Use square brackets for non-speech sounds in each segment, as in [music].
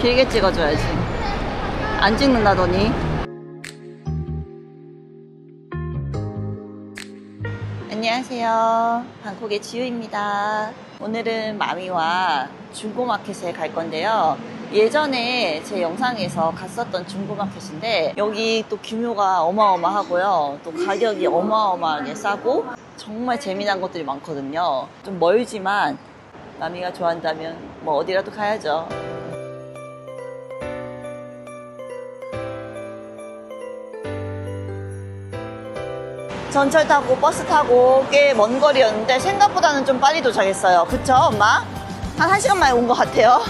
길게 찍어줘야지. 안 찍는다더니. 안녕하세요. 방콕의 지우입니다. 오늘은 마미와 중고마켓에 갈 건데요. 예전에 제 영상에서 갔었던 중고마켓인데 여기 또 규모가 어마어마하고요. 또 가격이 어마어마하게 싸고 정말 재미난 것들이 많거든요. 좀 멀지만 마미가 좋아한다면 뭐 어디라도 가야죠. 전철 타고 버스 타고 꽤 먼 거리였는데 생각보다는 좀 빨리 도착했어요. 그쵸, 엄마? 한 1시간 만에 온 것 같아요.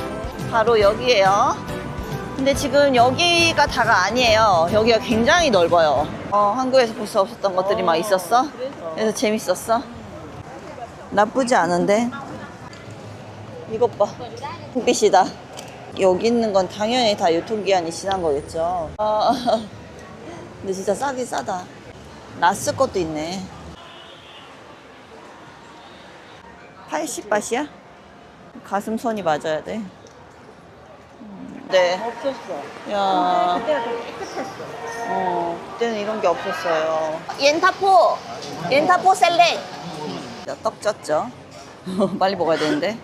바로 여기에요. 근데 지금 여기가 다가 아니에요. 여기가 굉장히 넓어요. 어, 한국에서 볼 수 없었던 것들이 막 있었어. 그래서 재밌었어. 나쁘지 않은데. 이것 봐. 햇빛이다. 여기 있는 건 당연히 다 유통기한이 지난 거겠죠. 아, [laughs] 근데 진짜 싸긴 싸다. 나스 것도 있네. 80바시야? 가슴선이 맞아야 돼. 음, 네. 없었어. 야, 그때가 더 깨끗했어. 어, 그때는 이런 게 없었어요. 옌타포! 옌타포 셀렉! 떡 쪘죠? [laughs] 빨리 먹어야 되는데.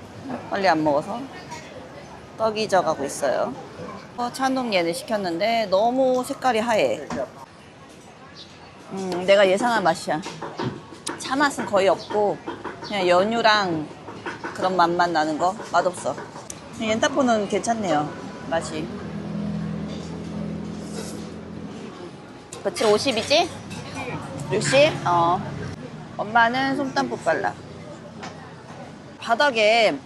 빨리 안 먹어서. 떡이 져가고 있어요. 어, 찬동 얘는 시켰는데 너무 색깔이 하얘. 음, 내가 예상한 맛이야. 차 맛은 거의 없고 그냥 연유랑 그런 맛만 나는 거 맛없어. 옌타포는 괜찮네요. 맛이. 그치 50이지? 60? 어. 엄마는 솜땀 뽀빨라. 바닥에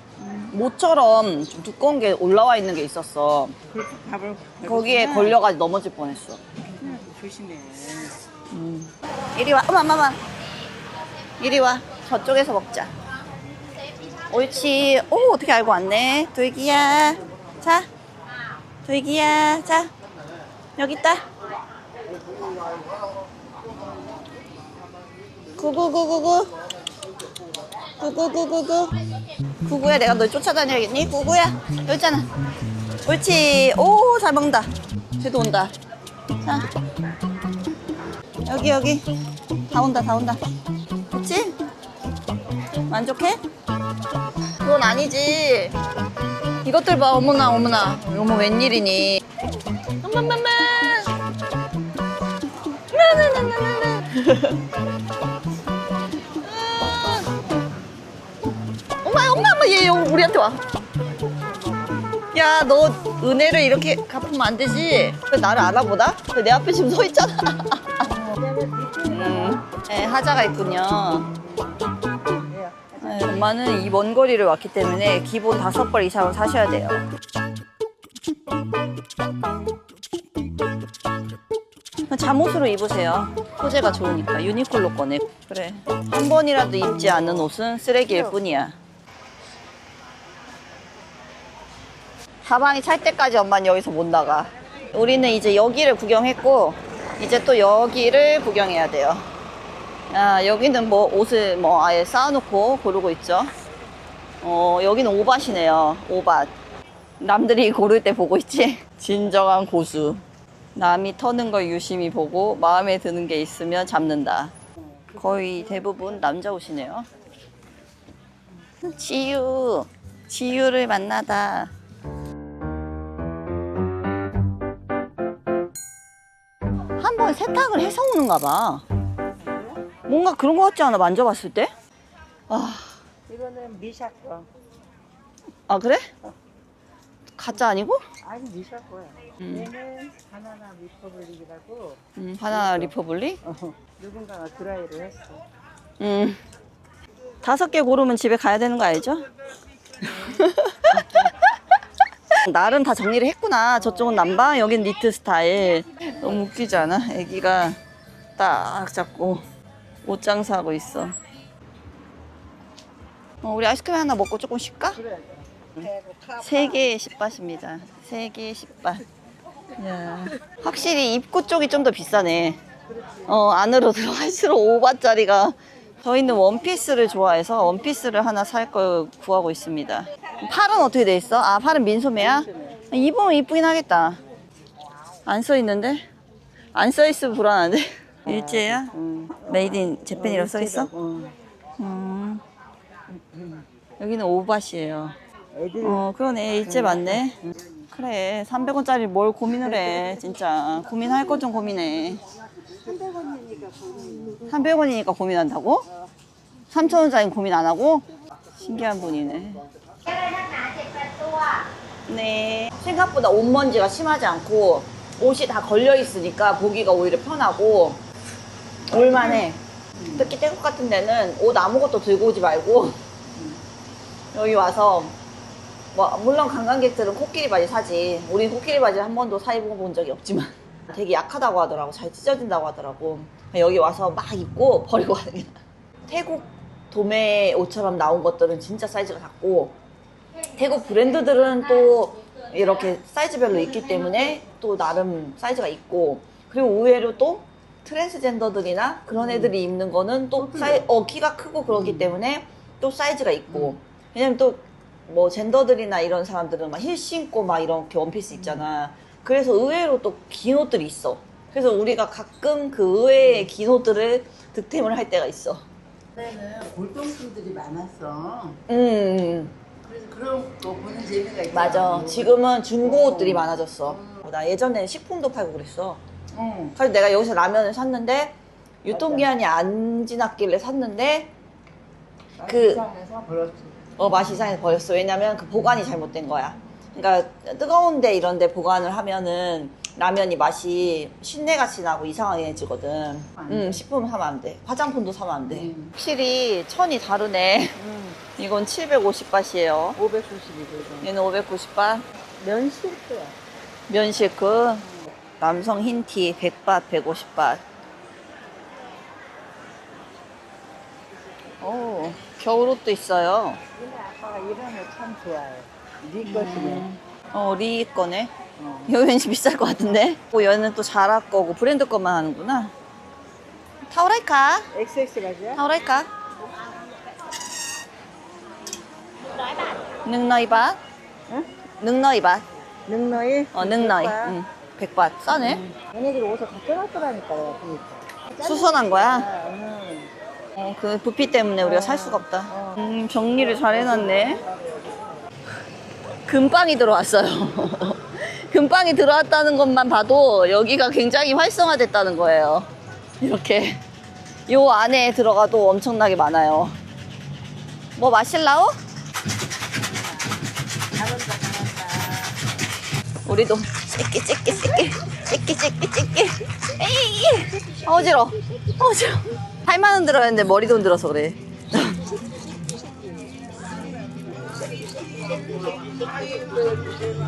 모처럼 좀 두꺼운 게 올라와 있는 게 있었어. 거기에 걸려가지고 넘어질 뻔했어. 조심해. 음. 이리 와. 어머, 어머. 이리 와. 저쪽에서 먹자. 옳지. 오, 어떻게 알고 왔네. 돌기야. 자. 돌기야. 자. 여기 있다. 구구구구구. 구구구구구. 구구야, 내가 널 쫓아다녀야겠니? 구구야. 여기 있잖아. 옳지. 오, 잘 먹는다. 쟤도 온다. 자. 여기 여기 다 온다 다 온다 그치? 만족해? 그건 아니지 이것들 봐 어머나 어머나 어머 웬일이니 엄마마마 나나나나나 엄마 엄마 엄마 얘 우리한테 와 야, 너 은혜를 이렇게 갚으면 안 되지. 왜 나를 알아보다? 왜내 앞에 지금 서 있잖아. [laughs] 음, 네, 하자가 있군요. 네, 엄마는 이 먼 거리를 왔기 때문에 기본 다섯 벌 이상은 사셔야 돼요. 잠옷으로 입으세요. 소재가 좋으니까 유니클로 꺼내. 그래. 한 번이라도 입지 않는 옷은 쓰레기일 뿐이야. 가방이 찰 때까지 엄마는 여기서 못 나가. 우리는 이제 여기를 구경했고, 이제 또 여기를 구경해야 돼요. 야, 여기는 뭐 옷을 뭐 아예 쌓아놓고 고르고 있죠. 어, 여기는 오밭이네요. 오밭. 남들이 [laughs] 고를 때 보고 있지? 진정한 고수. 남이 터는 걸 유심히 보고 마음에 드는 게 있으면 잡는다. 거의 대부분 남자 옷이네요. 지유, 지유를 만나다. 한 번 세탁을 해서 오는가 봐. 뭔가 그런 거 같지 않아? 만져봤을 때? 아, 이거는 미샤 거. 아 그래? 가짜 아니고? 아니 미샤 거야. 음. 얘는 바나나 리퍼블릭이라고 음, 바나나 리퍼블릭? 어, 누군가가 드라이를 했어. 음. 다섯 개 고르면 집에 가야 되는 거 알죠? [laughs] 나름 다 정리를 했구나. 저쪽은 남방, 여긴 니트 스타일. 너무 웃기지 않아? 애기가 딱 잡고 옷 장사하고 있어. 어, 우리 아이스크림 하나 먹고 조금 쉴까? 그래. 세 개의 10밭입니다. 세 개의 10밭. 야, 확실히 입구 쪽이 좀 더 비싸네. 어, 안으로 들어갈수록 5바짜리가 저희는 원피스를 좋아해서 원피스를 하나 살 걸 구하고 있습니다. 팔은 어떻게 돼 있어? 아, 팔은 민소매야? 입으면 이쁘긴 하겠다. 안 써 있는데? 안 써 있으면 불안한데? 일제야? 응. 메이드 인 재팬이라고 써 있어? 응. 음. 여기는 오밭이에요. 애들 어, 그러네. 일제 맞네. 그래. 300원짜리 뭘 고민을 해. 진짜. 고민할 것 좀 고민해. 300원이니까 고민한다고? 3,000원짜리 고민 안 하고? 신기한 분이네. 네. 생각보다 옷 먼지가 심하지 않고 옷이 다 걸려 있으니까 보기가 오히려 편하고 올만해. 특히 태국 같은 데는 옷 아무것도 들고 오지 말고 여기 와서 뭐 물론 관광객들은 코끼리 바지 사지. 우린 코끼리 바지 한 번도 사 입어본 적이 없지만 [laughs] 되게 약하다고 하더라고. 잘 찢어진다고 하더라고. 여기 와서 막 입고 버리고 가는 게 나아. 태국 도매 옷처럼 나온 것들은 진짜 사이즈가 작고 태국 브랜드들은 또 이렇게 사이즈별로 있기 때문에 또 나름 사이즈가 있고 그리고 의외로 또 트랜스젠더들이나 그런 애들이 입는 거는 또 사이, 어, 키가 크고 그러기 때문에 또 사이즈가 있고. 왜냐면 또 뭐 젠더들이나 이런 사람들은 막 힐 신고 막 이렇게 원피스 입잖아. 그래서 의외로 또 긴 옷들이 있어. 그래서 우리가 가끔 그 의외의 긴 옷들을 득템을 할 때가 있어. 전에는 골동품들이 많았어. 음. 그래서 그런 거 보는 재미가 있어. 맞아. 지금은 중고 옷들이 많아졌어. 나 예전에 식품도 팔고 그랬어 응. 그래서 내가 여기서 라면을 샀는데 유통기한이 안 지났길래 샀는데 그- 버렸지. 어, 맛이 이상해서 버렸어. 왜냐면 그 보관이 잘못된 거야. 그러니까 뜨거운데 이런데 보관을 하면은 라면이 맛이 신내같이 나고 이상해지거든. 음, 식품 사면 안 돼. 화장품도 사면 안 돼. 음. 확실히 천이 다르네. 응. 이건 750바트예요. 592도. 얘는 590바. 면 실크야. 면 실크. 남성 흰티 100바, 150바. 오, 겨울옷도 있어요. 근데 아빠가 이런 거 참 좋아해. 네 것이네. 어, 리 거네. 어. 이거 왠지 비쌀 것 같은데? 뭐 얘는 또 자라 거고 브랜드 것만 하는구나. 타오라이카. XX 바지야? 타오라이카. 능너이바. 응? 능너이바. 능너이? 어, 능너이. 응. 백밭. 싸네. 얘네들이 옷을 다 껴놨더라니까요. 그러니까. 수선한 거야? 응. 어, 그 부피 때문에 우리가 살 수가 없다. 음, 정리를 잘 해놨네. 금빵이 들어왔어요. [laughs] 금빵이 들어왔다는 것만 봐도 여기가 굉장히 활성화됐다는 거예요. 이렇게. 요 안에 들어가도 엄청나게 많아요. 뭐 마실라오? 우리도 찌끼 찌끼 찌끼. 찌끼 찌끼 찌끼. 에이 어지러 어지러 8만 원 들었는데 머리도 흔들어서 그래.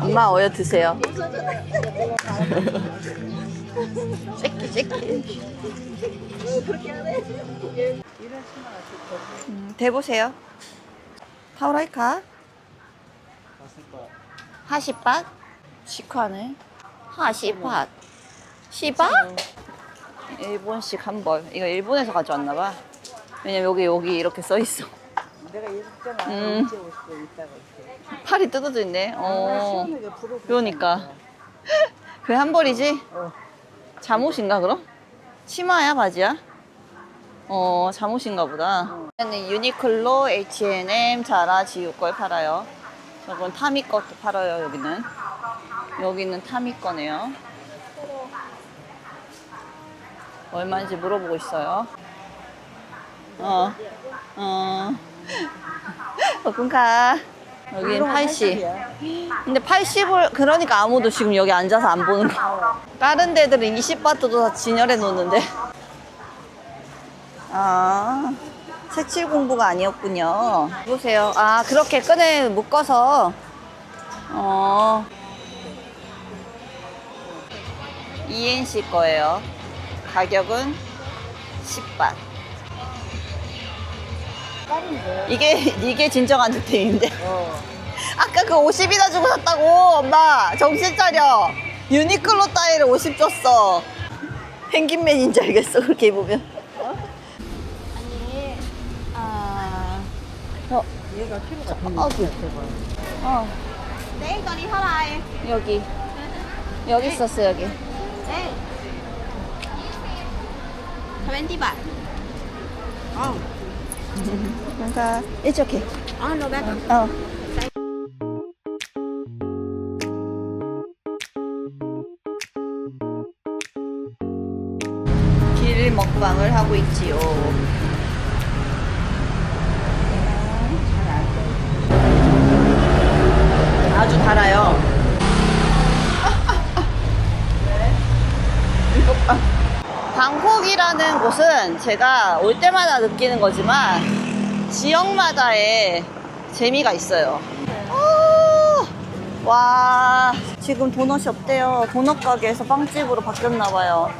엄마 어여 드세요. 찌끼 찌끼. 음, 대보세요. 타오라이카. 하시밭 시카네. 하시밭 시바? 일본식 한벌 이거 일본에서 가져왔나 봐. 왜냐면 여기 여기 이렇게 써 있어. 내가 얘기했잖아. 음. 있다고. 팔이 뜯어져 있네. 어. 시원하게 부르고 그러니까. [laughs] 그래 한벌이지? 어. 잠옷인가 그럼? 치마야 바지야? 어 잠옷인가 보다. 여기는 유니클로 H&M 자라 지우 걸 팔아요 저건 타미 것도 팔아요 여기는. 여기는 타미 거네요. 얼마인지 물어보고 있어요. 어 어. 어군가 여기는 80 근데 80을 그러니까 아무도 지금 여기 앉아서 안 보는 거. 다른 데들은 20바트도 다 진열해 놓는데. 아 색칠 공부가 아니었군요. 보세요. 아 그렇게 끈을 묶어서 어 ENC 거예요. 가격은 10바. 딸인데. 이게 이게 진정한 득템인데. 어. 아까 그 50이나 주고 샀다고 엄마 정신 차려 유니클로 따위를 50 줬어 펭귄맨인 줄 알겠어 그렇게 입으면 얘가 키로가 되게 어, 어, 어 여기. 여기 있었어, 여기. 20 baht. 뭔가, it's okay. 어. 길 먹방을 하고 있지요. 아주 달아요. 이것 봐. 방콕이라는 곳은 제가 올 때마다 느끼는 거지만 지역마다의 재미가 있어요. 오, 와, 지금 도넛이 없대요. 도넛 가게에서 빵집으로 바뀌었나 봐요.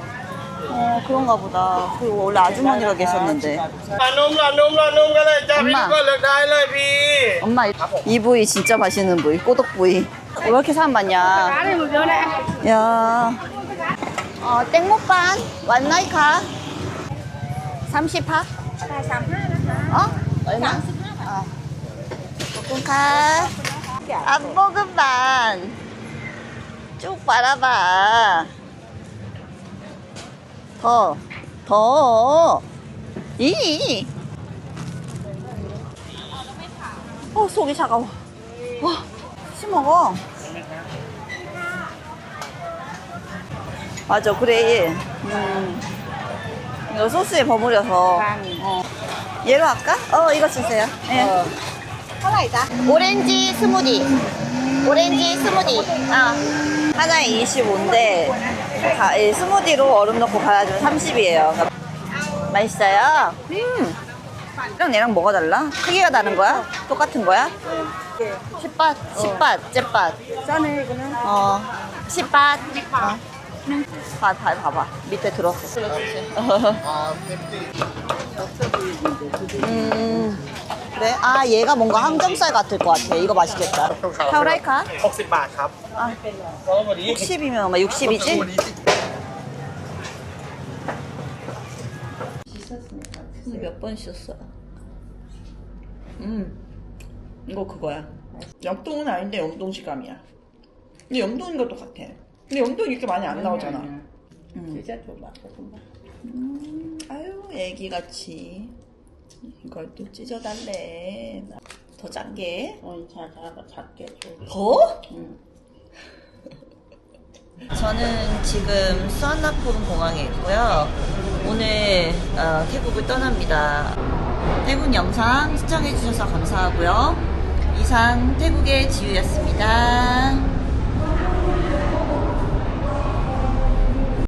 어, 그런가 보다. 그리고 원래 아주머니가 계셨는데. อ่ะนุ่มหล่ะนุ่มหล่ะนุ่มก็เลยจ้าพี่ 엄마 ก็เลือกได้เลยพี่ 엄마, 이 부위 진짜 맛있는 부위. 꼬독 부위. 왜 이렇게 사람 많냐? 야. 어, 땡모반, 완나이카. 30파? 어? 얼마? 어. 볶음카. 앞볶음반. 쭉 빨아봐. 더, 더. 이. 어, 속이 차가워. 와, 씹먹어. 맞아, 그래. 음. 이거 소스에 버무려서. 어. 얘로 할까? 어, 이거 주세요. 예. 오렌지 스무디. 오렌지 스무디. 아. 하나에 25인데, 스무디로 얼음 넣고 갈아주면 30이에요. 맛있어요? 음. 이랑 얘랑 뭐가 달라? 크기가 다른 거야? 똑같은 거야? 십밭, 십밭, zet밭. 싸네 이거는. 어, 십밭. 어. 봐, 봐, 봐봐. 밑에 들었어. 음, 그래? 아, 얘가 뭔가 항정살 같을 것 같아. 이거 맛있겠다. 타우라이카? 60 บาทครับ 아, เพราะว่าวันนี้ 60이면 아마 60이지? 몇 번 씻었어요? 음, 이거 그거야. 영동은 아닌데 영동식감이야. 근데 영동인 것도 같아. 근데 영동이 이렇게 많이 안 나오잖아. 진짜 좋아. 볶음밥. 아유, 애기같이. 이걸 또 찢어달래. 더 작게. 어, 자, 자, 작게 줘. 더? 응. 저는 지금 수완나푸른 공항에 있고요. 오늘 어, 태국을 떠납니다. 태국 영상 시청해주셔서 감사하고요. 이상 태국의 지유였습니다.